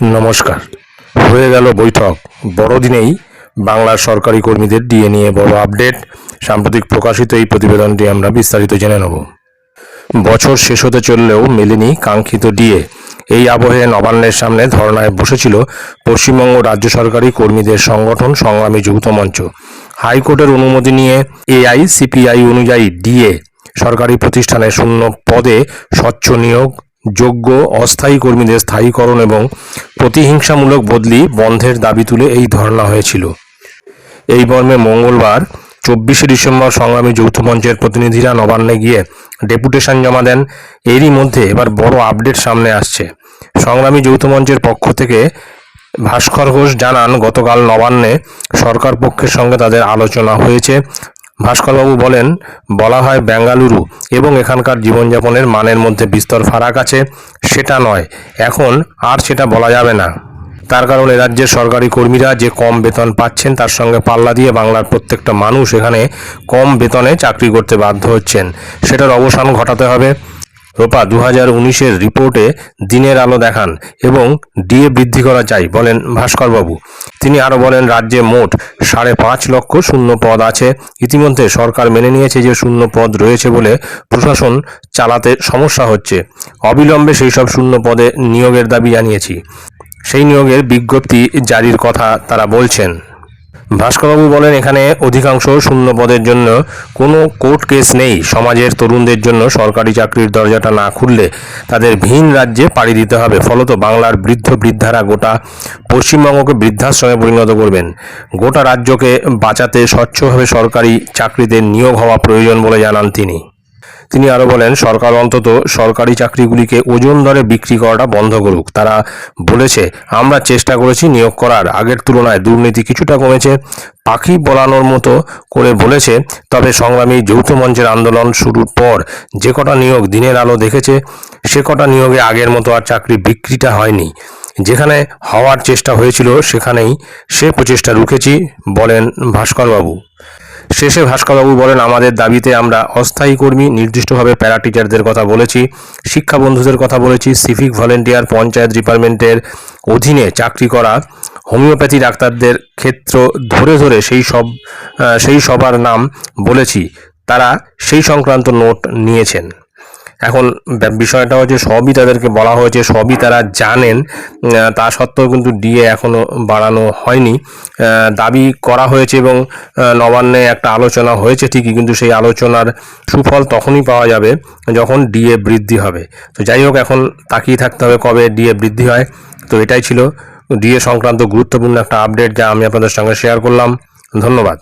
নমস্কার। হয়ে গেল বৈঠক। বড়দিনেই বাংলার সরকারি কর্মীদের ডিএ নিয়ে বড় আপডেট। সাম্প্রতিক প্রকাশিত এই প্রতিবেদনটি আমরা বিস্তারিত জেনে নেব। বছর শেষ হতে চললেও মেলেনি কাঙ্ক্ষিত ডিএ। এই আবহে নবান্নের সামনে ধর্নায় বসেছিল পশ্চিমবঙ্গ রাজ্য সরকারি কর্মীদের সংগঠন সংগ্রামী যৌথ মঞ্চ। হাইকোর্টের অনুমতি নিয়ে এআই, সিপিআই অনুযায়ী ডিএ সরকারি প্রতিষ্ঠানে শূন্য পদে স্বচ্ছ নিয়োগ যোগ্য, অস্থায়ী কর্মীদের স্থায়ীকরণ এবং প্রতিহিংসামূলক বদলি বন্ধের দাবি তুলে এই ধর্ণা হয়েছিল। এই মর্মে মঙ্গলবার, চব্বিশে ডিসেম্বর সংগ্রামী যৌথ মঞ্চের প্রতিনিধিরা নবান্নে গিয়ে ডেপুটেশন জমা দেন। এরই মধ্যে এবার বড় আপডেট সামনে আসছে। সংগ্রামী যৌথ মঞ্চের পক্ষ থেকে ভাস্কর ঘোষ জানান, গতকাল নবান্নে সরকার পক্ষের সঙ্গে তাদের আলোচনা হয়েছে। ভাস্করবাবু বলেন, বলা হয় বেঙ্গালুরু এবং এখানকার জীবনযাপনের মানের মধ্যে বিস্তর ফারাক আছে, সেটা নয়। এখন আর সেটা বলা যাবে না। তার কারণে রাজ্যের সরকারি কর্মীরা যে কম বেতন পাচ্ছেন, তার সঙ্গে পাল্লা দিয়ে বাংলার প্রত্যেকটা মানুষ এখানে কম বেতনে চাকরি করতে বাধ্য হচ্ছেন। সেটার অবসান ঘটাতে হবে। রোপা দু হাজার উনিশের রিপোর্টে দিনের আলো দেখান এবং ডিএ বৃদ্ধি করা চাই বলেন ভাস্করবাবু। তিনি আরও বলেন, রাজ্যে মোট সাড়ে পাঁচ লক্ষ শূন্য পদ আছে। ইতিমধ্যে সরকার মেনে নিয়েছে যে শূন্য পদ রয়েছে বলে প্রশাসন চালাতে সমস্যা হচ্ছে। অবিলম্বে সেই সব শূন্য পদে নিয়োগের দাবি জানিয়েছি। সেই নিয়োগের বিজ্ঞপ্তি জারির কথা তারা বলছেন। ভাস্করবাবু বলেন, এখানে অধিকাংশ শূন্য পদের জন্য কোনো কোর্ট কেস নেই। সমাজের তরুণদের জন্য সরকারি চাকরির দরজাটা না খুললে তাদের ভিন রাজ্যে পাড়ি দিতে হবে। ফলত বাংলার বৃদ্ধ বৃদ্ধারা গোটা পশ্চিমবঙ্গকে বৃদ্ধাশ্রমে পরিণত করবেন। গোটা রাজ্যকে বাঁচাতে স্বচ্ছভাবে সরকারি চাকরিতে নিয়োগ হওয়া প্রয়োজন বলে জানান তিনি। তিনি আরও বলেন, সরকার অন্তত সরকারি চাকরিগুলিকে ওজন দরে বিক্রি করাটা বন্ধ করুক। তারা বলেছে, আমরা চেষ্টা করেছি নিয়োগ করার। আগের তুলনায় দুর্নীতি কিছুটা কমেছে। পাখি বলানোর মতো করে বলেছে, তবে সংগ্রামী যৌথ মঞ্চের আন্দোলন শুরুর পর যে কটা নিয়োগ দিনের আলো দেখেছে, সে কটা নিয়োগে আগের মতো আর চাকরি বিক্রিটা হয়নি। যেখানে হওয়ার চেষ্টা হয়েছিল, সেখানেই সে প্রচেষ্টা রুখেছি, বলেন ভাস্করবাবু। শেষে ভাস্করবাবু বলেন, আমাদের দাবিতে আমরা অস্থায়ী কর্মী, নির্দিষ্টভাবে প্যারা টিচারদের কথা বলেছি, শিক্ষা বন্ধুদের কথা বলেছি, সিভিক ভলেন্টিয়ার, পঞ্চায়েত ডিপার্টমেন্টের অধীনে চাকরি করা, হোমিওপ্যাথি ডাক্তারদের ক্ষেত্র ধরে ধরে সেই সব সেই সবার নাম বলেছি। তারা সেই সংক্রান্ত নোট নিয়েছেন। এখন বিষয়টা হচ্ছে সবই তাদেরকে বলা হয়েছে, সবই তারা জানেন তা সত্ত্বেও কিন্তু ডিএ এখনও বাড়ানো হয়নি। দাবি করা হয়েছে এবং নবান্নে একটা আলোচনা হয়েছে ঠিকই, কিন্তু সেই আলোচনার সুফল তখনই পাওয়া যাবে যখন ডিএ বৃদ্ধি হবে। তো যাই হোক, এখন তাকিয়ে থাকতে হবে কবে ডিএ বৃদ্ধি হয়। তো এটাই ছিল। ডিএ সংক্রান্ত গুরুত্বপূর্ণ একটা আপডেট যা আমি আপনাদের সঙ্গে শেয়ার করলাম। ধন্যবাদ।